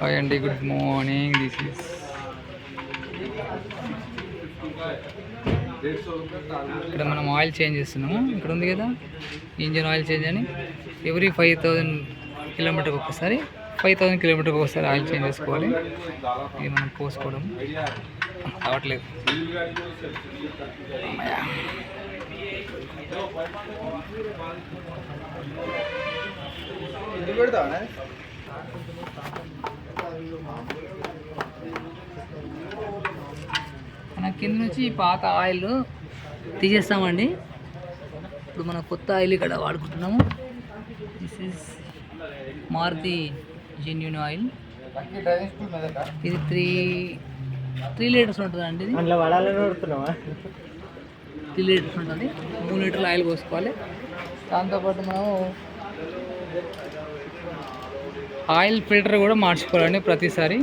Hi అండి good morning this is ఇక్కడ మనం ఆయిల్ చేంజ్ చేస్తున్నాము. ఇక్కడ ఉంది కదా? ఇంజిన్ ఆయిల్ చేంజ్ అని. ఎవ్రీ ఫైవ్ థౌజండ్ కిలోమీటర్కి ఒకసారి ఫైవ్ థౌజండ్ కిలోమీటర్కి ఒకసారి ఆయిల్ చేంజ్ చేసుకోవాలి. ఇది మనం పోసుకోవడం. అవ్వట్లేదు అమ్మయ్య. కింద నుంచి పాత ఆయిల్ తీసేస్తామండి. ఇప్పుడు మన కొత్త ఆయిల్ ఇక్కడ వాడుకుంటున్నాము. This is Maruti genuine oil ఇది త్రీ త్రీ లీటర్స్ ఉంటుందండి ఇది. త్రీ లీటర్స్ ఉంటుంది. మూడు లీటర్ల ఆయిల్ పోసుకోవాలి. దాంతోపాటు మనం ఆయిల్ ఫిల్టర్ కూడా మార్చుకోవాలండి ప్రతిసారి.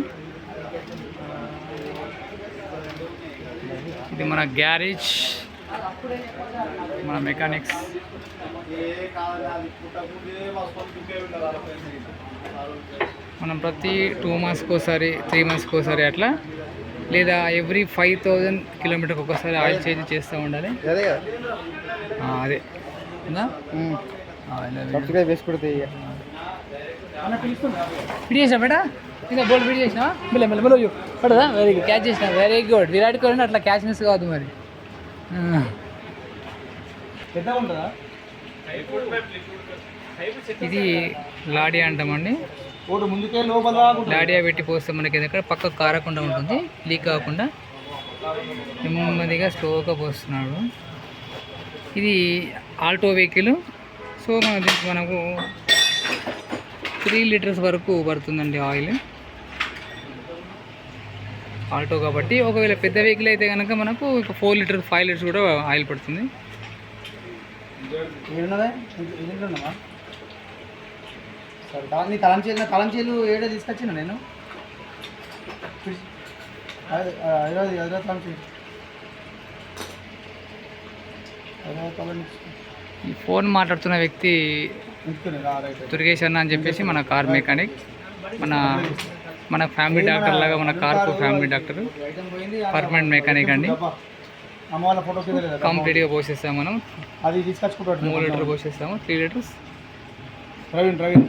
ఇది మన గ్యారేజ్ మన మెకానిక్స్. మనం ప్రతి టూ మంత్స్కి ఒకసారి త్రీ మంత్స్కి ఒకసారి అట్లా లేదా ఎవ్రీ ఫైవ్ థౌజండ్ కిలోమీటర్కి ఒకసారి ఆయిల్ చేంజ్ చేస్తూ ఉండాలి. అదే అది. సబ్స్క్రైబ్ చేసుకుంటే ఫిట్ చేసినా బేటా? ఇంకా బోల్ ఫిట్ చేసినా మెల్ల మెల్ల మెల్ల పడదా? వెరీ గుడ్ క్యాచ్ చేసిన? వెరీ గుడ్ విరాట్ కోహ్లీ అట్లా క్యాచ్ మిస్ కావద్దు మరి. ఇది లాడియా అంటామండి. లాడియా పెట్టి పోస్తే మనకి ఎందుకంటే పక్కకు కారకుండా ఉంటుంది లీక్ కాకుండా. నెమ్మదిగా స్లోగా పోస్తున్నాడు. ఇది ఆల్టో వెహికల్. సో మన మనకు త్రీ లీటర్స్ వరకు పడుతుందండి ఆయిల్. ఆల్టో కాబట్టి ఒకవేళ పెద్ద వెహికల్ అయితే కనుక మనకు ఒక ఫోర్ లీటర్స్ ఫైవ్ లీటర్స్ కూడా ఆయిల్ పడుతుంది. ఏడున్నదా? ఇది ఉన్నావా సరే దాన్ని తలం చేయలు తలం చేయలు ఏడే తీసుకొచ్చిన నేను. తలం ఈ ఫోన్ మాట్లాడుతున్న వ్యక్తి దుర్గేష్ అన్న అని చెప్పేసి మన కార్ మెకానిక్ మన మన ఫ్యామిలీ డాక్టర్ లాగా మన కార్కు ఫ్యామిలీ డాక్టర్ పర్మనెంట్ మెకానిక్ అండి? కంప్లీట్గా పోసేస్తాం మనం. అది తీసుకొచ్చుకుంటాడు మూడు litre పోసేస్తాము. Three litres. Praveen Praveen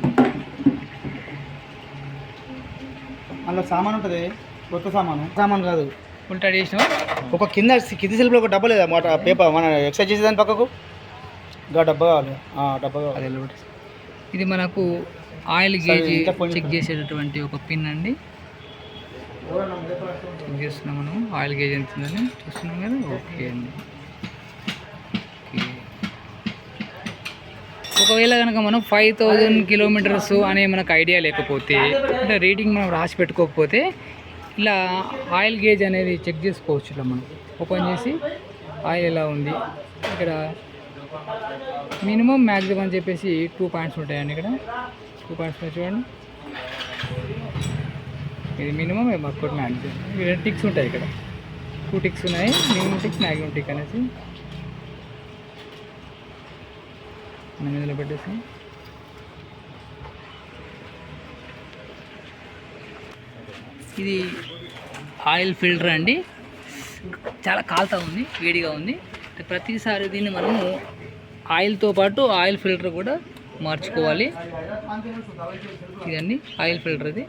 అందులో సామాన్ ఉంటుంది. కొత్త సామాను. సామాన్ కాదు. ఉల్టా చేసినాం ఒక కింద కింది సెల్ఫ్లో ఒక డబ్బా లేదా మాట పేపర్ మన ఎక్సర్సైజ్ చేసేదాని పక్కకు. ఇంకా డబ్బా కావాలి. ఆ, డబ్బా కావాలి. అది ఎల్లబెట్టేసి. ఇది మనకు ఆయిల్ గేజ్ చెక్ చేసేటటువంటి ఒక పిన్ అండి. చెక్ చేస్తున్నాం మనం? ఆయిల్ గేజ్ ఎంత ఉందని చూస్తున్నాం కదా? ఓకే అండి. ఒకవేళ కనుక మనం ఫైవ్ థౌజండ్ కిలోమీటర్స్ అనే మనకు ఐడియా లేకపోతే అంటే రీడింగ్ మనం రాసి పెట్టుకోకపోతే ఇలా ఆయిల్ గేజ్ అనేది చెక్ చేసుకోవచ్చు ఇట్లా మనం. ఓపెన్ చేసి ఆయిల్ ఎలా ఉంది? ఇక్కడ మినిమం మ్యాక్సిమం అని చెప్పేసి టూ పాయింట్స్ ఉంటాయండి ఇక్కడ. టూ పాయింట్స్ చూడండి. ఇది మినిమం ఒక్కటి మ్యాక్సిమం ఇక్కడ టిక్స్ ఉంటాయి ఇక్కడ. టూ టిక్స్ ఉన్నాయి మినిమం టిక్స్ మ్యాక్సిమం టిక్ అనేసి. మనం పెట్టేసి. ఇది ఆయిల్ ఫిల్టర్ అండి. చాలా కాలుతా ఉంది వేడిగా ఉంది. ప్రతిసారి దీన్ని మనము ఆయిల్తో పాటు ఆయిల్ ఫిల్టర్ కూడా మార్చుకోవాలి. ఇదండి ఆయిల్ ఫిల్టర్ ఇది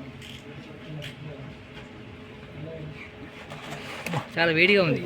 చాలా వేడిగా ఉంది.